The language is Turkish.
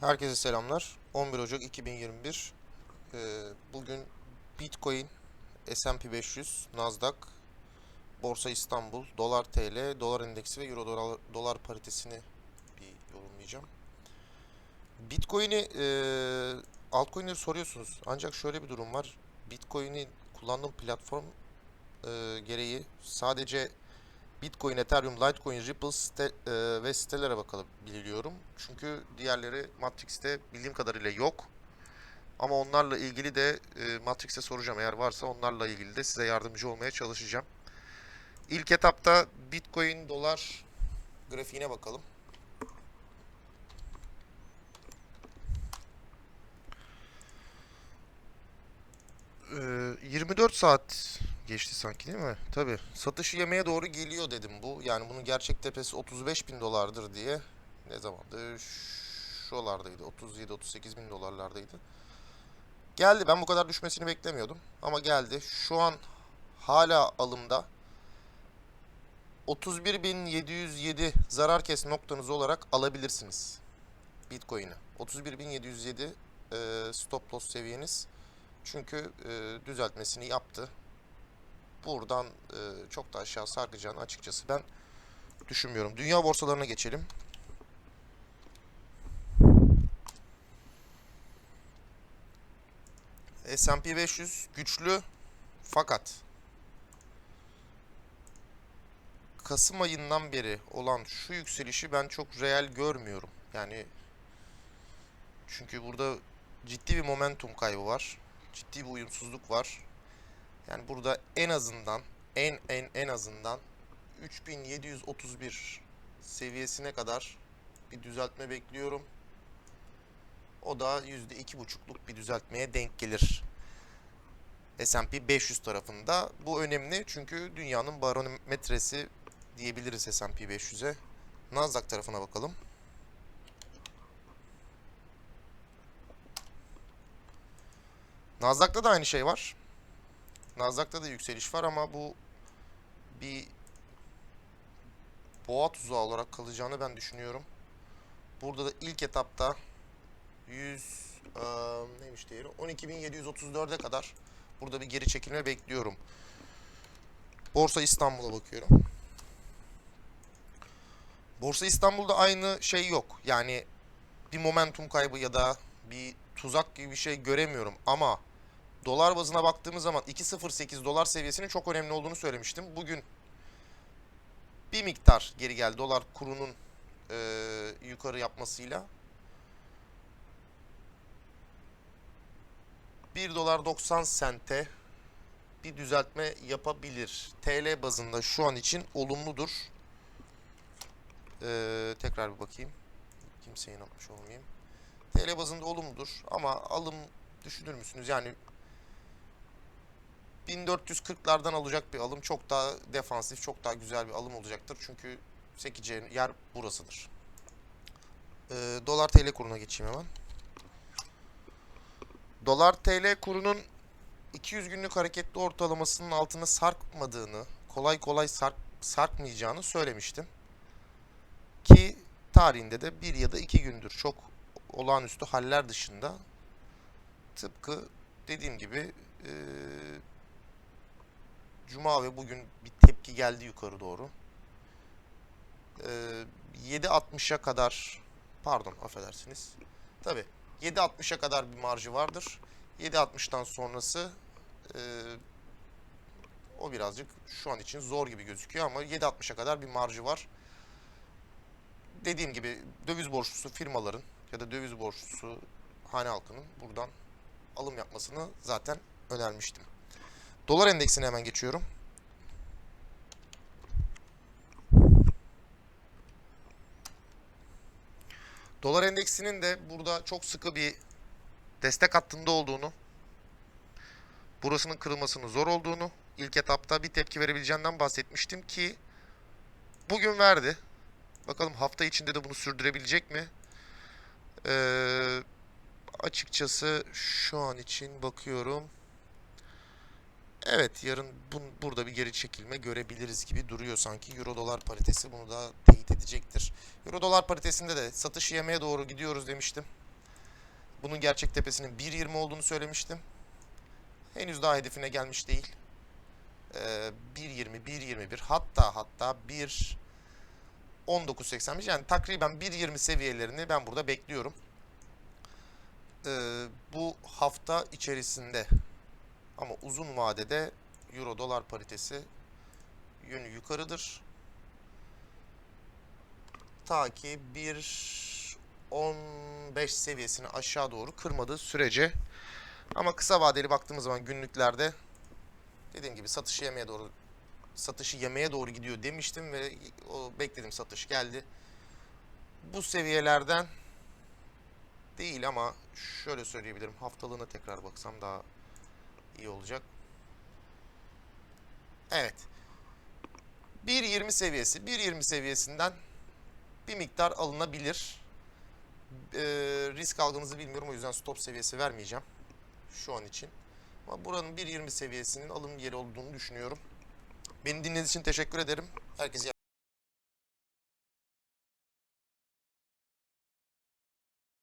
Herkese selamlar. 11 Ocak 2021. Ee, bugün Bitcoin, S&P 500, Nasdaq, Borsa İstanbul, Dolar TL, Dolar Endeksi ve Euro dolar, dolar paritesini bir yorumlayacağım. Bitcoin'i, e, altcoin'leri soruyorsunuz. Ancak şöyle bir durum var. Bitcoin'i kullandığım platform e, gereği sadece Bitcoin, Ethereum, Litecoin, Ripple site, e, ve sitelere bakabiliyorum. Çünkü diğerleri Matrix'te bildiğim kadarıyla yok. Ama onlarla ilgili de e, Matrix'e soracağım. Eğer varsa onlarla ilgili de size yardımcı olmaya çalışacağım. İlk etapta Bitcoin, dolar grafiğine bakalım. Ee, 24 saat geçti sanki değil mi? Tabii. Satışı yemeye doğru geliyor dedim bu. Yani bunun gerçek tepesi 35 bin dolardır diye. Ne zamandı? Şuralardaydı. 37-38 bin dolarlardaydı. Geldi. Ben bu kadar düşmesini beklemiyordum. Ama geldi. Şu an hala alımda. 31.707 zarar kes noktanız olarak alabilirsiniz. Bitcoin'i. 31.707 e, stop loss seviyeniz. Çünkü e, düzeltmesini yaptı. Buradan e, çok da aşağı sarkacağını açıkçası ben düşünmüyorum. Dünya borsalarına geçelim. S&P 500 güçlü fakat Kasım ayından beri olan şu yükselişi ben çok reel görmüyorum. Yani çünkü burada ciddi bir momentum kaybı var. Ciddi bir uyumsuzluk var. Yani burada en azından en en en azından 3731 seviyesine kadar bir düzeltme bekliyorum. O da %2,5'luk bir düzeltmeye denk gelir. S&P 500 tarafında. Bu önemli çünkü dünyanın barometresi diyebiliriz S&P 500'e. Nasdaq tarafına bakalım. Nasdaq'ta da aynı şey var. Nasdaq'ta da yükseliş var ama bu bir boğa tuzağı olarak kalacağını ben düşünüyorum. Burada da ilk etapta 100 eee, neymiş değeri 12.734'e kadar burada bir geri çekilme bekliyorum. Borsa İstanbul'a bakıyorum. Borsa İstanbul'da aynı şey yok. Yani bir momentum kaybı ya da bir tuzak gibi bir şey göremiyorum ama dolar bazına baktığımız zaman 2.08 dolar seviyesinin çok önemli olduğunu söylemiştim. Bugün bir miktar geri geldi dolar kurunun eee, yukarı yapmasıyla. 1 dolar 90 sente bir düzeltme yapabilir. TL bazında şu an için olumludur. Eee, tekrar bir bakayım. Kimseyi yanıltmış olmayayım. TL bazında olumludur ama alım düşünür müsünüz? Yani 1440'lardan alacak bir alım çok daha defansif, çok daha güzel bir alım olacaktır. Çünkü sekeceğin yer burasıdır. Ee, dolar TL kuruna geçeyim hemen. Dolar TL kurunun 200 günlük hareketli ortalamasının altına sarkmadığını, kolay kolay sark, sarkmayacağını söylemiştim. Ki tarihinde de bir ya da iki gündür çok olağanüstü haller dışında tıpkı dediğim gibi eee Cuma ve bugün bir tepki geldi yukarı doğru. Ee, 7.60'a kadar pardon affedersiniz. Tabi 7.60'a kadar bir marjı vardır. 7.60'tan sonrası e, o birazcık şu an için zor gibi gözüküyor ama 7.60'a kadar bir marjı var. Dediğim gibi döviz borçlusu firmaların ya da döviz borçlusu hane halkının buradan alım yapmasını zaten önermiştim. Dolar endeksine hemen geçiyorum. Dolar endeksinin de burada çok sıkı bir destek hattında olduğunu, burasının kırılmasının zor olduğunu, ilk etapta bir tepki verebileceğinden bahsetmiştim ki bugün verdi. Bakalım hafta içinde de bunu sürdürebilecek mi? Ee, açıkçası şu an için bakıyorum. Evet yarın bun, burada bir geri çekilme görebiliriz gibi duruyor sanki. Euro dolar paritesi bunu da teyit edecektir. Euro dolar paritesinde de satış yemeye doğru gidiyoruz demiştim. Bunun gerçek tepesinin 1.20 olduğunu söylemiştim. Henüz daha hedefine gelmiş değil. Ee, 1.20, 1.21 hatta hatta 1 19.85 yani takriben 1.20 seviyelerini ben burada bekliyorum. Ee, bu hafta içerisinde ama uzun vadede Euro dolar paritesi yönü yukarıdır. Ta ki 1.15 seviyesini aşağı doğru kırmadığı sürece ama kısa vadeli baktığımız zaman günlüklerde dediğim gibi satışı yemeye doğru satışı yemeye doğru gidiyor demiştim ve o beklediğim satış geldi. Bu seviyelerden değil ama şöyle söyleyebilirim. Haftalığına tekrar baksam daha iyi olacak. Evet. 1.20 seviyesi. 1.20 seviyesinden bir miktar alınabilir. Ee, risk algınızı bilmiyorum o yüzden stop seviyesi vermeyeceğim. Şu an için. Ama buranın 1.20 seviyesinin alım yeri olduğunu düşünüyorum. Beni dinlediğiniz için teşekkür ederim. Herkese